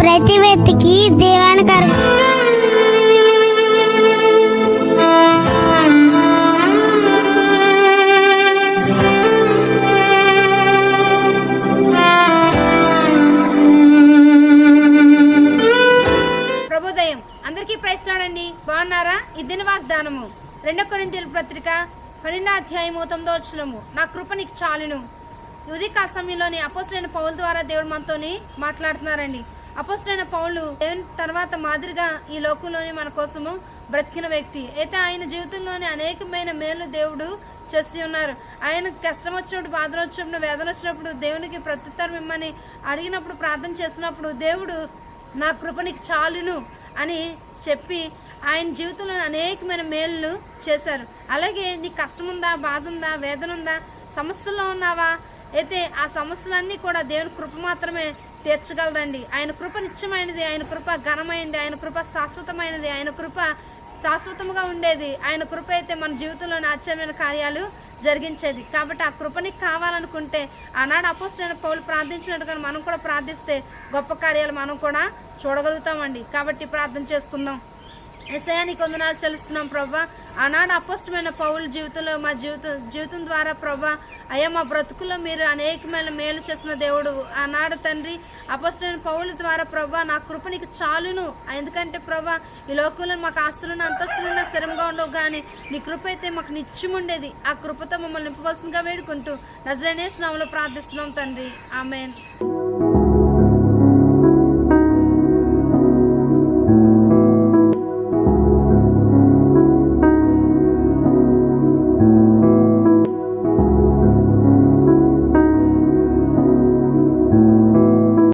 ప్రతి వ్యక్తికి దేవానికి ప్రభుదయం అందరికీ ప్రశ్నాడండి బాగున్నారా? ఇద్దిన వాగ్దానము రెండో కొరింతీయుల పత్రిక పన్నెండో అధ్యాయము తొమ్మిదో వచ్చినము నా కృప నీకు చాలును. ఈ ఉదయకాల సమయంలోని అపోసరైన పౌల ద్వారా దేవుడు మనతోని మాట్లాడుతున్నారండి. అపోస్టైన పౌలు దేవుని తర్వాత మాదిరిగా ఈ లోకంలోని మన కోసము బ్రతికిన వ్యక్తి. అయితే ఆయన జీవితంలోనే అనేకమైన మేలు దేవుడు చేసి ఉన్నారు. ఆయన కష్టం వచ్చినప్పుడు బాధలు వచ్చినప్పుడు వేదన వచ్చినప్పుడు దేవునికి ప్రత్యుత్తరం ఇమ్మని అడిగినప్పుడు ప్రార్థన చేసినప్పుడు దేవుడు నా కృపనికి చాలును అని చెప్పి ఆయన జీవితంలో అనేకమైన మేలు చేశారు. అలాగే నీ కష్టం ఉందా బాధ ఉందా వేదన ఉందా సమస్యల్లో ఉన్నావా? అయితే ఆ సమస్యలన్నీ కూడా దేవుని కృప మాత్రమే తీర్చగలదండి. ఆయన కృప నిత్యమైనది ఆయన కృప ఘనమైనది ఆయన కృప శాశ్వతమైనది ఆయన కృప శాశ్వతముగా ఉండేది. ఆయన కృప అయితే మన జీవితంలోని ఆశ్చర్యమైన కార్యాలు జరిగించేది. కాబట్టి ఆ కృపని కావాలనుకుంటే ఆనాడు అపోస్తులైన పౌలు ప్రార్థించినట్టుగా మనం కూడా ప్రార్థిస్తే గొప్ప కార్యాలు మనం కూడా చూడగలుగుతామండి. కాబట్టి ప్రార్థన చేసుకుందాం. ఎసయానికి వందనాలు చెల్లిస్తున్నాం ప్రభా. ఆనాడు అపష్టమైన పౌల జీవితంలో మా జీవితం జీవితం ద్వారా ప్రవ్వా అయ్యా మా బ్రతుకుల్లో మీరు అనేకమైన మేలు చేసిన దేవుడు. ఆనాడు తండ్రి అపష్టమైన పౌల ద్వారా ప్రవ్వా నా కృప నీకు చాలును. ఎందుకంటే ప్రభా ఈ లోకంలో మాకు ఆస్తులను అంతస్తులను స్థిరంగా ఉండవు కానీ నీ కృప అయితే మాకు నిత్యం ఉండేది. ఆ కృపతో మమ్మల్ని నింపవలసిందిగా వేడుకుంటూ నజరేనే స్నామంలో ప్రార్థిస్తున్నాం తండ్రి. ఆమెన్.